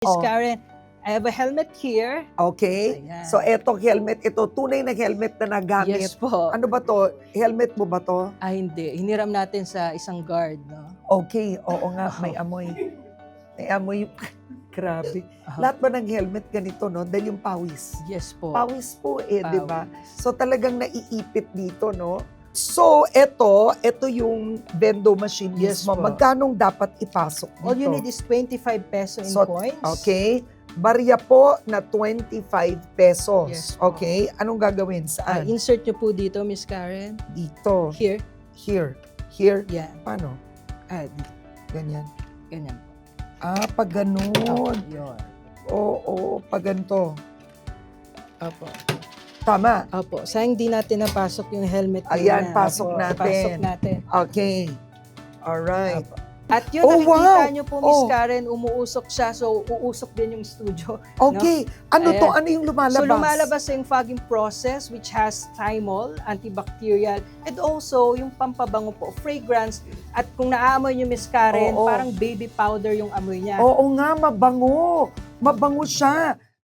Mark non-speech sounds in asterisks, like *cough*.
Miss Oh. Karen, I have a helmet here. Okay? Ayan. So, eto helmet, ito tunay na helmet na nagamit. Yes po. Ano ba to? Helmet mo ba to? Ah, hindi. Hiniram natin sa isang guard, no? Okay, oo nga, *laughs* may amoy. May amoy. *laughs* Grabe. Aha. Lahat ba ng helmet ganito, no? Dahil yung pawis. Yes po. Pawis po eh, di ba? So talagang naiipit dito, no? So, eto, eto yung bendo machine Yes mismo. po. Magkanong dapat ipasok dito? All you need is 25 peso in So, coins. Okay. Barya po na 25 pesos. Yes po. okay. Anong gagawin? Saan? insert nyo po dito, Miss Karen. dito. Here. Here. Here. Yan. Paano? Ah, dito. Ganyan. Ganyan. Ah, pag ganun. Yun. Oo, oo, pag ganito. Opo. Tama. Opo. Sayang di natin napasok yung helmet. Ayan, pasok Opo, natin. Pasok natin. Okay. Alright. Opo. At yun, Oh, nakikita wow. nyo po, Miss Oh. Karen, umuusok siya. So, uusok din yung studio. Okay. Ano to? Ayan. Ano yung lumalabas? So lumalabas yung fogging process which has thymol, antibacterial, and also yung pampabango po, fragrance. At kung naaamoy nyo, Miss Karen, Oo. parang baby powder yung amoy niya. Oo nga, mabango. Mabango siya.